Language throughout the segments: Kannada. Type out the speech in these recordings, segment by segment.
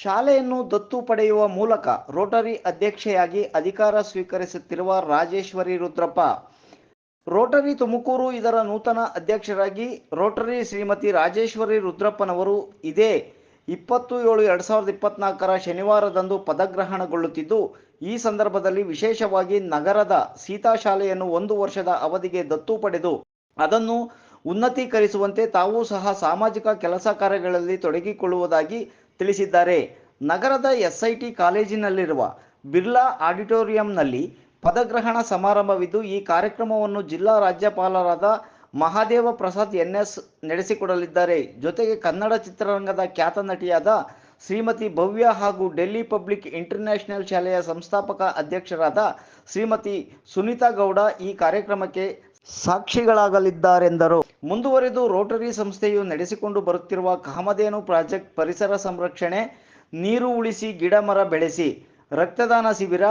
ಶಾಲೆಯನ್ನು ದತ್ತು ಪಡೆಯುವ ಮೂಲಕ ರೋಟರಿ ಅಧ್ಯಕ್ಷೆಯಾಗಿ ಅಧಿಕಾರ ಸ್ವೀಕರಿಸುತ್ತಿರುವ ರಾಜೇಶ್ವರಿ ರುದ್ರಪ್ಪ, ರೋಟರಿ ತುಮಕೂರು ಇದರ ನೂತನ ಅಧ್ಯಕ್ಷರಾಗಿ ರೋಟರಿ ಶ್ರೀಮತಿ ರಾಜೇಶ್ವರಿ ರುದ್ರಪ್ಪನವರು ಇದೇ ಇಪ್ಪತ್ತು ಏಳು ಎರಡ್ ಸಾವಿರದ ಇಪ್ಪತ್ನಾಲ್ಕರ ಶನಿವಾರದಂದು ಪದಗ್ರಹಣಗೊಳ್ಳುತ್ತಿದ್ದು, ಈ ಸಂದರ್ಭದಲ್ಲಿ ವಿಶೇಷವಾಗಿ ನಗರದ ಸೀತಾ ಶಾಲೆಯನ್ನು ಒಂದು ವರ್ಷದ ಅವಧಿಗೆ ದತ್ತು ಪಡೆದು, ಅದನ್ನು ಉನ್ನತೀಕರಿಸುವಂತೆ ತಾವೂ ಸಹ ಸಾಮಾಜಿಕ ಕೆಲಸ ಕಾರ್ಯಗಳಲ್ಲಿ ತೊಡಗಿಕೊಳ್ಳುವುದಾಗಿ ತಿಳಿಸಿದ್ದಾರೆ. ನಗರದ ಎಸ್ಐಟಿ ಕಾಲೇಜಿನಲ್ಲಿರುವ ಬಿರ್ಲಾ ಆಡಿಟೋರಿಯಂನಲ್ಲಿ ಪದಗ್ರಹಣ ಸಮಾರಂಭವಿದ್ದು, ಈ ಕಾರ್ಯಕ್ರಮವನ್ನು ಜಿಲ್ಲಾ ರಾಜ್ಯಪಾಲರಾದ ಮಹಾದೇವ ಪ್ರಸಾದ್ ಎನ್ ಎಸ್ ನಡೆಸಿಕೊಡಲಿದ್ದಾರೆ. ಜೊತೆಗೆ ಕನ್ನಡ ಚಿತ್ರರಂಗದ ಖ್ಯಾತ ನಟಿಯಾದ ಶ್ರೀಮತಿ ಭವ್ಯ ಹಾಗೂ ಡೆಲ್ಲಿ ಪಬ್ಲಿಕ್ ಇಂಟರ್ನ್ಯಾಷನಲ್ ಶಾಲೆಯ ಸಂಸ್ಥಾಪಕ ಅಧ್ಯಕ್ಷರಾದ ಶ್ರೀಮತಿ ಸುನೀತಾ ಗೌಡ ಈ ಕಾರ್ಯಕ್ರಮಕ್ಕೆ ಸಾಕ್ಷಿಗಳಾಗಲಿದ್ದಾರೆಂದರು. ಮುಂದುವರೆದು ರೋಟರಿ ಸಂಸ್ಥೆಯು ನಡೆಸಿಕೊಂಡು ಬರುತ್ತಿರುವ ಕಾಮಧೇನು ಪ್ರಾಜೆಕ್ಟ್ ಪರಿಸರ ಸಂರಕ್ಷಣೆ ನೀರು ಉಳಿಸಿ ಗಿಡ ಮರ ಬೆಳೆಸಿ ರಕ್ತದಾನ ಶಿಬಿರ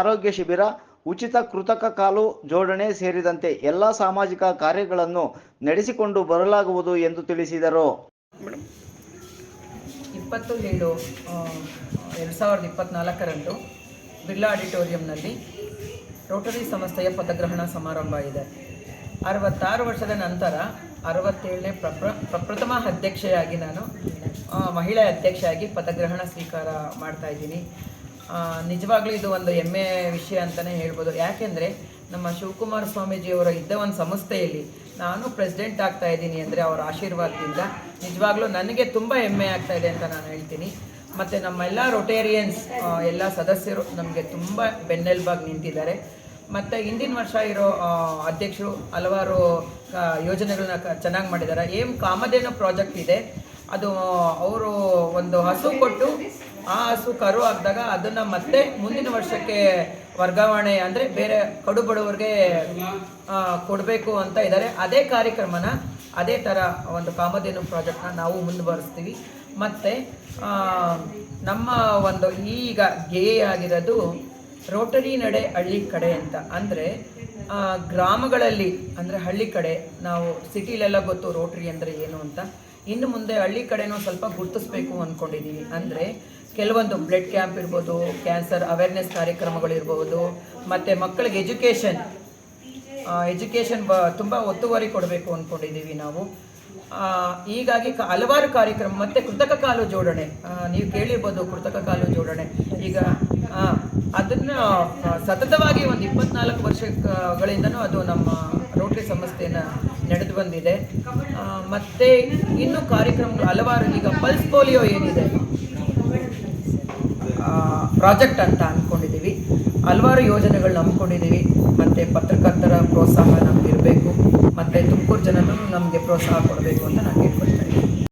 ಆರೋಗ್ಯ ಶಿಬಿರ ಉಚಿತ ಕೃತಕ ಕಾಲು ಜೋಡಣೆ ಸೇರಿದಂತೆ ಎಲ್ಲ ಸಾಮಾಜಿಕ ಕಾರ್ಯಗಳನ್ನು ನಡೆಸಿಕೊಂಡು ಬರಲಾಗುವುದು ಎಂದು ತಿಳಿಸಿದರು. ಇಪ್ಪತ್ತು ಏಳು ಎರಡು ಸಾವಿರದ ಇಪ್ಪತ್ತ್ನಾಲ್ಕರಂದು ಬಿರ್ಲಾ ಆಡಿಟೋರಿಯಂನಲ್ಲಿ ರೋಟರಿ ಸಂಸ್ಥೆಯ ಪದಗ್ರಹಣ ಸಮಾರಂಭ ಇದೆ. ಅರವತ್ತಾರು ವರ್ಷದ ನಂತರ ಅರವತ್ತೇಳನೇ ಪ್ರಪ್ರ, ಪ್ರಪ್ರಥಮ ಅಧ್ಯಕ್ಷೆಯಾಗಿ ನಾನು ಮಹಿಳೆ ಅಧ್ಯಕ್ಷೆಯಾಗಿ ಪದಗ್ರಹಣ ಸ್ವೀಕಾರ ಮಾಡ್ತಾ ಇದ್ದೀನಿ. ನಿಜವಾಗ್ಲೂ ಇದು ಒಂದು ಹೆಮ್ಮೆ ವಿಷಯ ಅಂತಲೇ ಹೇಳ್ಬೋದು. ಯಾಕೆಂದರೆ ನಮ್ಮ ಶಿವಕುಮಾರ ಸ್ವಾಮೀಜಿಯವರ ಇದ್ದ ಒಂದು ಸಂಸ್ಥೆಯಲ್ಲಿ ನಾನು ಪ್ರೆಸಿಡೆಂಟ್ ಆಗ್ತಾ ಇದ್ದೀನಿ ಅಂದರೆ ಅವರ ಆಶೀರ್ವಾದದಿಂದ ನಿಜವಾಗ್ಲೂ ನನಗೆ ತುಂಬ ಹೆಮ್ಮೆ ಆಗ್ತಾ ಇದೆ ಅಂತ ನಾನು ಹೇಳ್ತೀನಿ. ಮತ್ತು ನಮ್ಮೆಲ್ಲ ರೊಟೇರಿಯನ್ಸ್ ಎಲ್ಲ ಸದಸ್ಯರು ನಮಗೆ ತುಂಬ ಬೆನ್ನೆಲುಬಾಗಿ ನಿಂತಿದ್ದಾರೆ. ಮತ್ತು ಹಿಂದಿನ ವರ್ಷ ಇರೋ ಅಧ್ಯಕ್ಷರು ಹಲವಾರು ಯೋಜನೆಗಳನ್ನ ಚೆನ್ನಾಗಿ ಮಾಡಿದ್ದಾರೆ ಏಮ್ ಕಾಮಧೇನು ಪ್ರಾಜೆಕ್ಟ್ ಇದೆ. ಅದು ಅವರು ಒಂದು ಹಸು ಕೊಟ್ಟು, ಆ ಹಸು ಕರು ಹಾಕಿದಾಗ ಅದನ್ನು ಮತ್ತೆ ಮುಂದಿನ ವರ್ಷಕ್ಕೆ ವರ್ಗಾವಣೆ ಅಂದರೆ ಬೇರೆ ಕಡು ಬಡವರಿಗೆ ಕೊಡಬೇಕು ಅಂತ ಇದ್ದಾರೆ ಅದೇ ಕಾರ್ಯಕ್ರಮನ, ಅದೇ ಥರ ಒಂದು ಕಾಮಧೇನು ಪ್ರಾಜೆಕ್ಟ್ನ ನಾವು ಮುಂದುವರಿಸ್ತೀವಿ. ಮತ್ತು ನಮ್ಮ ಒಂದು ಈಗ ಧ್ಯೇಯ ಆಗಿರೋದು ರೋಟರಿ ನಡೆ ಹಳ್ಳಿ ಕಡೆ ಅಂತ. ಅಂದರೆ ಗ್ರಾಮಗಳಲ್ಲಿ, ಅಂದರೆ ಹಳ್ಳಿ ಕಡೆ, ನಾವು ಸಿಟಿಲೆಲ್ಲ ಗೊತ್ತು ರೋಟರಿ ಅಂದರೆ ಏನು ಅಂತ. ಇನ್ನು ಮುಂದೆ ಹಳ್ಳಿ ಕಡೆನೂ ಸ್ವಲ್ಪ ಗುರುತಿಸ್ಬೇಕು ಅಂದ್ಕೊಂಡಿದ್ದೀವಿ ಅಂದರೆ, ಕೆಲವೊಂದು ಬ್ಲಡ್ ಕ್ಯಾಂಪ್ ಇರ್ಬೋದು, ಕ್ಯಾನ್ಸರ್ ಅವೇರ್ನೆಸ್ ಕಾರ್ಯಕ್ರಮಗಳಿರ್ಬೋದು, ಮತ್ತು ಮಕ್ಕಳಿಗೆ ಎಜುಕೇಷನ್ ಎಜುಕೇಷನ್ ಬ, ತುಂಬ ಒತ್ತುವರಿ ಕೊಡಬೇಕು ಅಂದ್ಕೊಂಡಿದ್ದೀವಿ ನಾವು. ಹೀಗಾಗಿ ಹಲವಾರು ಕಾರ್ಯಕ್ರಮ, ಮತ್ತು ಕೃತಕ ಕಾಲು ಜೋಡಣೆ. ನೀವು ಕೇಳಿರ್ಬೋದು ಕೃತಕ ಕಾಲು ಜೋಡಣೆ. ಈಗ ಅದನ್ನು ಸತತವಾಗಿ ಒಂದು ಇಪ್ಪತ್ನಾಲ್ಕು ವರ್ಷಗಳಿಂದನೂ ಅದು ನಮ್ಮ ರೋಟರಿ ಸಂಸ್ಥೆನ ನಡೆದು ಬಂದಿದೆ. ಮತ್ತೆ ಇನ್ನೂ ಕಾರ್ಯಕ್ರಮಗಳು ಹಲವಾರು, ಈಗ ಪಲ್ಸ್ ಪೋಲಿಯೋ ಏನಿದೆ? ಪ್ರಾಜೆಕ್ಟ್ ಅಂತ ಅಂದ್ಕೊಂಡಿದ್ದೀವಿ ಹಲವಾರು ಯೋಜನೆಗಳನ್ನ ಅಂದ್ಕೊಂಡಿದ್ದೀವಿ ಮತ್ತು ಪತ್ರಕರ್ತರ ಪ್ರೋತ್ಸಾಹ ನಮ್ಗೆ ಇರಬೇಕು ಮತ್ತು ತುಮಕೂರು ಜನರು ನಮಗೆ ಪ್ರೋತ್ಸಾಹ ಕೊಡಬೇಕು ಅಂತ ನಾನು ಕೇಳ್ತೀನಿ